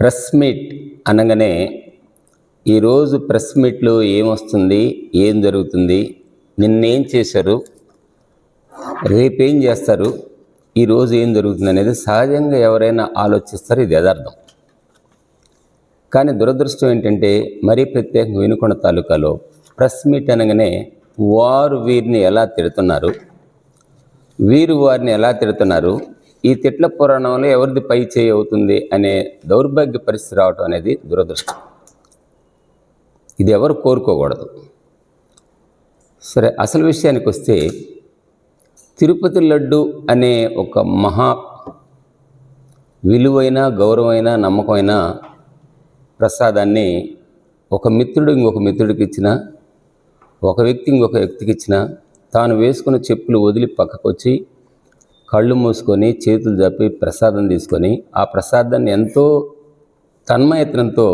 Press meet అనగానే ఈరోజు press మీట్లో ఏమొస్తుంది ఏం జరుగుతుంది నిన్నేం చేశారు రేపేం చేస్తారు ఈరోజు ఏం జరుగుతుంది అనేది సహజంగా ఎవరైనా ఆలోచిస్తారు ఇది యథార్థం. కానీ దురదృష్టం ఏంటంటే మరీ ప్రత్యేకంగా వినుకొండ తాలూకాలో ప్రెస్ మీట్ అనగానే వారు వీరిని ఎలా తిడుతున్నారు వీరు వారిని ఎలా తిడుతున్నారు ఈ తిట్ల పురాణంలో ఎవరిది పై చేయి అవుతుంది అనే దౌర్భాగ్య పరిస్థితి రావటం అనేది దురదృష్టం. ఇది ఎవరు కోరుకోకూడదు. సరే అసలు విషయానికి వస్తే తిరుపతి లడ్డు అనే ఒక మహా విలువైన గౌరవమైన నమ్మకమైన ప్రసాదాన్ని ఒక మిత్రుడు ఇంకొక మిత్రుడికి ఇచ్చిన ఒక వ్యక్తి ఇంకొక వ్యక్తికి ఇచ్చిన తాను వేసుకున్న చెప్పులు వదిలి పక్కకు వచ్చి కళ్ళు మూసుకొని చేతులు జప్పి ప్రసాదం తీసుకొని ఆ ప్రసాదాన్ని ఎంతో తన్మయత్నంతో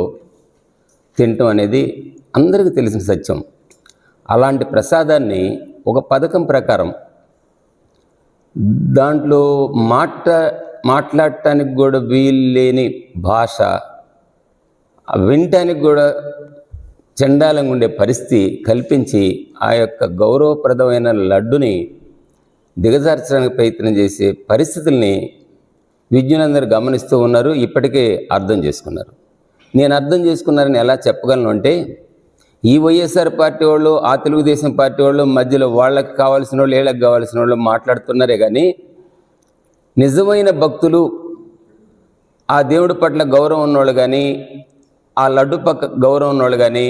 తినటం అనేది అందరికీ తెలిసిన సత్యం. అలాంటి ప్రసాదాన్ని ఒక పథకం ప్రకారం దాంట్లో మాట మాట్లాడటానికి కూడా వీలు లేని భాష వినటానికి కూడా చండాలంగా ఉండే పరిస్థితి కల్పించి ఆ యొక్క గౌరవప్రదమైన లడ్డుని దిగజార్చడానికి ప్రయత్నం చేసే పరిస్థితుల్ని విజ్ఞులందరూ గమనిస్తూ ఉన్నారు ఇప్పటికే అర్థం చేసుకున్నారు. నేను అర్థం చేసుకున్నారని ఎలా చెప్పగలను అంటే ఈ వైఎస్ఆర్ పార్టీ వాళ్ళు ఆ తెలుగుదేశం పార్టీ వాళ్ళు మధ్యలో వాళ్ళకి కావాల్సిన వాళ్ళు వీళ్ళకి కావాల్సిన వాళ్ళు మాట్లాడుతున్నారే కానీ నిజమైన భక్తులు ఆ దేవుడి పట్ల గౌరవం ఉన్నవాళ్ళు కానీ ఆ లడ్డు పక్క గౌరవం ఉన్నవాళ్ళు కానీ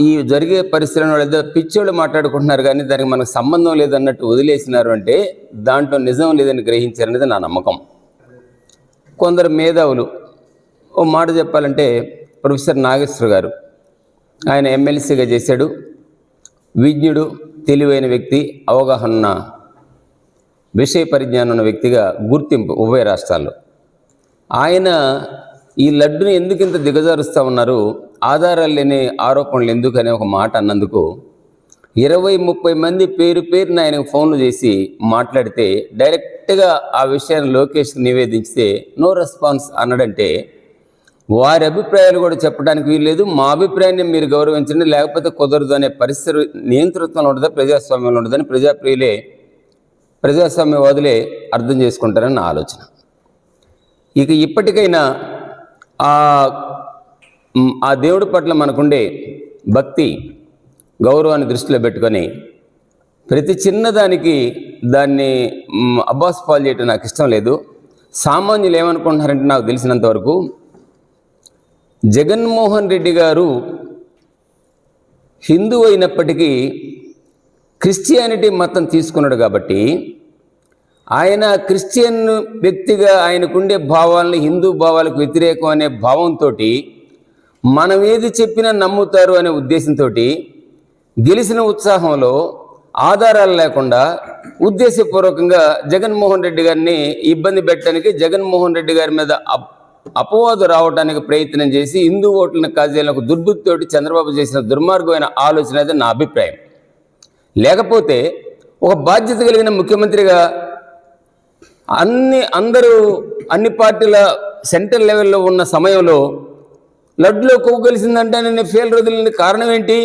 ఈ జరిగే పరిస్థితులను ఏదో పిచ్చోళ్ళు మాట్లాడుకుంటున్నారు కానీ దానికి మనకు సంబంధం లేదన్నట్టు వదిలేసినారు అంటే దాంట్లో నిజం లేదని గ్రహించారనేది నా నమ్మకం. కొందరు మేధావులు ఓ మాట చెప్పాలంటే ప్రొఫెసర్ నాగేశ్వర గారు. ఆయన ఎమ్మెల్సీగా చేశాడు. విజ్ఞుడు తెలివైన వ్యక్తి అవగాహన ఉన్న విషయ పరిజ్ఞానం ఉన్న వ్యక్తిగా గుర్తింపు ఉభయ రాష్ట్రాల్లో. ఆయన ఈ లడ్డుని ఎందుకు ఇంత దిగజారుస్తూ ఉన్నారు? ఆధారాలు లేని ఆరోపణలు ఎందుకని ఒక మాట అన్నందుకు ఇరవై ముప్పై మంది పేరు పేరున ఆయనకు ఫోన్లు చేసి మాట్లాడితే డైరెక్ట్గా ఆ విషయాన్ని లోకేష్కి నివేదించితే నో రెస్పాన్స్ అన్నాడంటే వారి అభిప్రాయాలు కూడా చెప్పడానికి వీల్లేదు. మా అభిప్రాయాన్ని మీరు గౌరవించండి లేకపోతే కుదరదు అనే పరిస్థితి నియంతృత్వంలో ఉండదా ప్రజాస్వామ్యంలో ఉండదని ప్రజాప్రియులే ప్రజాస్వామ్యవాదులే అర్థం చేసుకుంటారని నా ఆలోచన. ఇక ఇప్పటికైనా ఆ ఆ దేవుడి పట్ల మనకుండే భక్తి గౌరవాన్ని దృష్టిలో పెట్టుకొని ప్రతి చిన్నదానికి దాన్ని అబ్బాస్ పాలు చేయటం నాకు ఇష్టం లేదు. సామాన్యులు ఏమనుకుంటున్నారంటే నాకు తెలిసినంత వరకు జగన్మోహన్ రెడ్డి గారు హిందూ అయినప్పటికీ క్రిస్టియానిటీ మతం తీసుకున్నాడు కాబట్టి ఆయన క్రిస్టియన్ వ్యక్తిగా ఆయనకుండే భావాలను హిందూ భావాలకు వ్యతిరేకం అనే భావంతో మనం ఏది చెప్పినా నమ్ముతారు అనే ఉద్దేశంతో గెలిచిన ఉత్సాహంలో ఆధారాలు లేకుండా ఉద్దేశపూర్వకంగా జగన్మోహన్ రెడ్డి గారిని ఇబ్బంది పెట్టడానికి జగన్మోహన్ రెడ్డి గారి మీద అప్- అపవాదు రావడానికి ప్రయత్నం చేసి హిందూ ఓట్లను కాజేయాలని ఒక దుర్బుద్ధితోటి చంద్రబాబు చేసిన దుర్మార్గమైన ఆలోచన అయితే నా అభిప్రాయం. లేకపోతే ఒక బాధ్యత కలిగిన ముఖ్యమంత్రిగా అన్ని అందరూ అన్ని పార్టీల సెంట్రల్ లెవెల్లో ఉన్న సమయంలో లడ్డులో కొవ్వు కలిసిందంటే నేను ఫెయిల్ వదిలిన కారణం ఏంటి?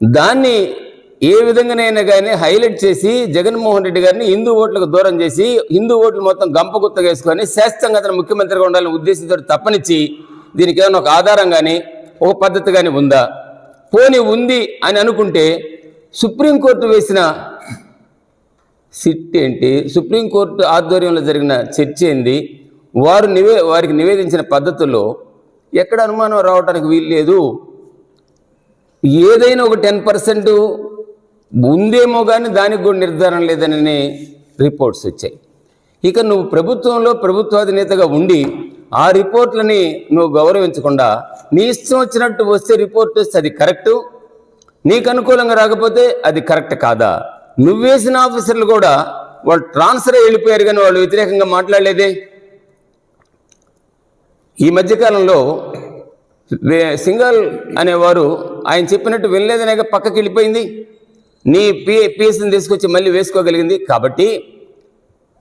దాన్ని ఏ విధంగానైనా కానీ హైలైట్ చేసి జగన్మోహన్ రెడ్డి గారిని హిందూ ఓట్లకు దూరం చేసి హిందూ ఓట్లు మొత్తం గంపగుత్తగా వేసుకొని శాస్త్రంగా అతను ముఖ్యమంత్రిగా ఉండాలని ఉద్దేశంతో తప్పనిచ్చి దీనికి ఏమైనా ఒక ఆధారం కానీ ఒక పద్ధతి కానీ ఉందా? పోనీ ఉంది అని అనుకుంటే సుప్రీంకోర్టు వేసిన సిట్ ఏంటి? సుప్రీంకోర్టు ఆధ్వర్యంలో జరిగిన చర్చ ఏంది? వారు నివే వారికి నివేదించిన పద్ధతుల్లో ఎక్కడ అనుమానం రావడానికి వీలు లేదు ఏదైనా ఒక టెన్ పర్సెంట్ ఉందేమో కానీ దానికి కూడా నిర్ధారణ లేదని రిపోర్ట్స్ వచ్చాయి. ఇక నువ్వు ప్రభుత్వంలో ప్రభుత్వాధినేతగా ఉండి ఆ రిపోర్ట్లని నువ్వు గౌరవించకుండా నీ ఇష్టం వచ్చినట్టు వస్తే రిపోర్ట్ వస్తే అది కరెక్టు నీకు అనుకూలంగా రాకపోతే అది కరెక్ట్ కాదా? నువ్వేసిన ఆఫీసర్లు కూడా వాళ్ళు ట్రాన్స్ఫర్ వెళ్ళిపోయారు కానీ వాళ్ళు వ్యతిరేకంగా మాట్లాడలేదే? ఈ మధ్యకాలంలో వే- సింగల్ అనేవారు ఆయన చెప్పినట్టు వినలేదనే పక్కకి వెళ్ళిపోయింది. నీ పి పిఎస్ని తీసుకొచ్చి మళ్ళీ వేసుకోగలిగింది. కాబట్టి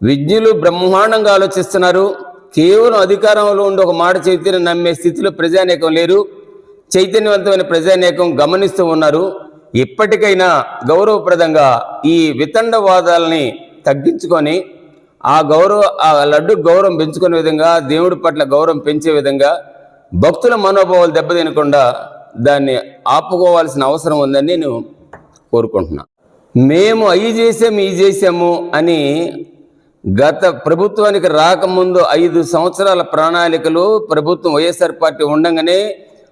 విజ్ఞులు బ్రహ్మాండంగా ఆలోచిస్తున్నారు. కేవలం అధికారంలో ఉండి ఒక మాట చైతన్యం నమ్మే స్థితిలో ప్రజానేకం లేరు. చైతన్యవంతమైన ప్రజానేకం గమనిస్తూ ఉన్నారు. ఇప్పటికైనా గౌరవప్రదంగా ఈ వితండవాదాలని తగ్గించుకొని ఆ గౌరవ ఆ లడ్డు గౌరవం పెంచుకునే విధంగా దేవుడి పట్ల గౌరవం పెంచే విధంగా భక్తుల మనోభావాలు దెబ్బతినకుండా దాన్ని ఆపుకోవాల్సిన అవసరం ఉందని నేను కోరుకుంటున్నా. మేము అవి చేసాము ఈ చేసాము అని గత ప్రభుత్వానికి రాకముందు ఐదు సంవత్సరాల ప్రణాళికలు ప్రభుత్వం వైఎస్ఆర్ పార్టీ ఉండగానే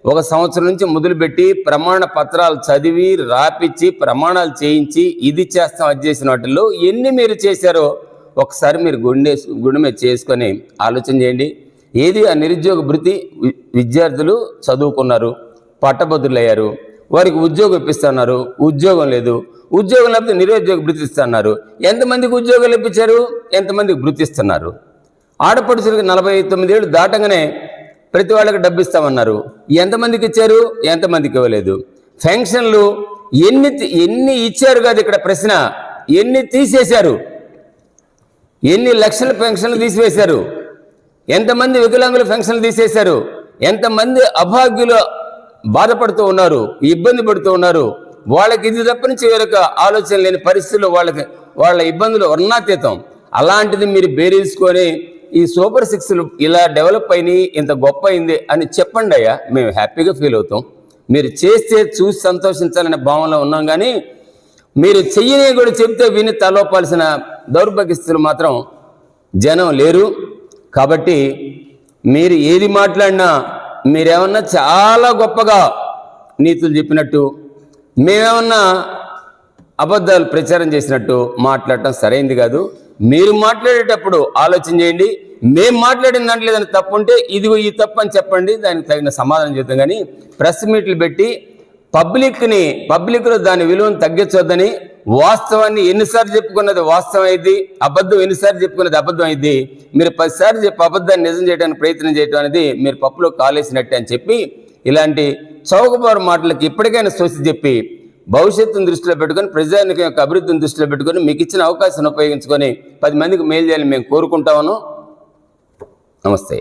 ఒక సంవత్సరం నుంచి మొదలుపెట్టి ప్రమాణ పత్రాలు చదివి రాపిచ్చి ప్రమాణాలు చేయించి ఇది చేస్తాం అది చేసిన వాటిల్లో ఎన్ని మీరు చేశారో ఒకసారి మీరు గుండె గుండె మీద చేసుకొని ఆలోచన చేయండి. ఏది ఆ నిరుద్యోగ భృతి వి- విద్యార్థులు చదువుకున్నారు పట్టభద్రులయ్యారు వారికి ఉద్యోగం ఇప్పిస్తున్నారు ఉద్యోగం లేదు. ఉద్యోగం లేకపోతే నిరుద్యోగ భృతి ఇస్తున్నారు. ఎంతమందికి ఉద్యోగాలు ఇప్పించారు? ఎంతమందికి భృతి ఇస్తున్నారు? ఆడపడుచులకు నలభై తొమ్మిది ఏళ్ళు దాటంగానే ప్రతి వాళ్ళకి డబ్బు ఇస్తామన్నారు. ఎంతమందికి ఇచ్చారు? ఎంతమందికి ఇవ్వలేదు. పెన్షన్లు ఎన్ని ఎన్ని ఇచ్చారు కాదు ఇక్కడ ప్రశ్న. ఎన్ని తీసేశారు? ఎన్ని లక్షల పెన్షన్లు తీసివేశారు? ఎంతమంది వికలాంగుల పెన్షన్లు తీసేశారు? ఎంతమంది అభాగ్యులు బాధపడుతూ ఉన్నారు? ఇబ్బంది పడుతూ ఉన్నారు? వాళ్ళకి ఇది తప్ప నుంచి వేరొక ఆలోచన లేని పరిస్థితుల్లో వాళ్ళకి వాళ్ళ ఇబ్బందులు వర్ణాతీతం. అలాంటిది మీరు బేరీసుకొని ఈ సూపర్ సిక్స్లు ఇలా డెవలప్ అయినాయి ఇంత గొప్ప అయింది అని చెప్పండి అయ్యా. మేము హ్యాపీగా ఫీల్ అవుతాం. మీరు చేస్తే చూసి సంతోషించాలనే భావనలో ఉన్నాం కానీ మీరు చెయ్యని కూడా చెబితే విని తలోపాల్సిన దౌర్భాగ్యస్థులు మాత్రం జనం లేరు. కాబట్టి మీరు ఏది మాట్లాడినా మీరేమన్నా చాలా గొప్పగా నీతులు చెప్పినట్టు మేమేమన్నా అబద్ధాలు ప్రచారం చేసినట్టు మాట్లాడటం సరైంది కాదు. మీరు మాట్లాడేటప్పుడు ఆలోచన చేయండి. మేము మాట్లాడిన దాంట్లో ఏదైనా తప్పు ఉంటే ఇదిగో ఈ తప్పు అని చెప్పండి. దానికి తగిన సమాధానం చేద్దాం కానీ ప్రెస్ మీట్లు పెట్టి పబ్లిక్ని పబ్లిక్లో దాని విలువను తగ్గించొద్దని వాస్తవాన్ని ఎన్నిసార్లు చెప్పుకున్నది వాస్తవం అయింది అబద్ధం ఎన్నిసార్లు చెప్పుకున్నది అబద్ధం అయింది మీరు పదిసార్లు చెప్పి అబద్ధాన్ని నిజం చేయడానికి ప్రయత్నం చేయడం అనేది మీరు పప్పులో కాలేసినట్టే అని చెప్పి ఇలాంటి చౌకబారు మాటలకి ఇప్పటికైనా స్వస్తి చెప్పి భవిష్యత్తును దృష్టిలో పెట్టుకొని ప్రజానికి యొక్క అభివృద్ధిని దృష్టిలో పెట్టుకొని మీకు ఇచ్చిన అవకాశాన్ని ఉపయోగించుకొని పది మందికి మేలు చేయాలని మేము కోరుకుంటామను నమస్తే.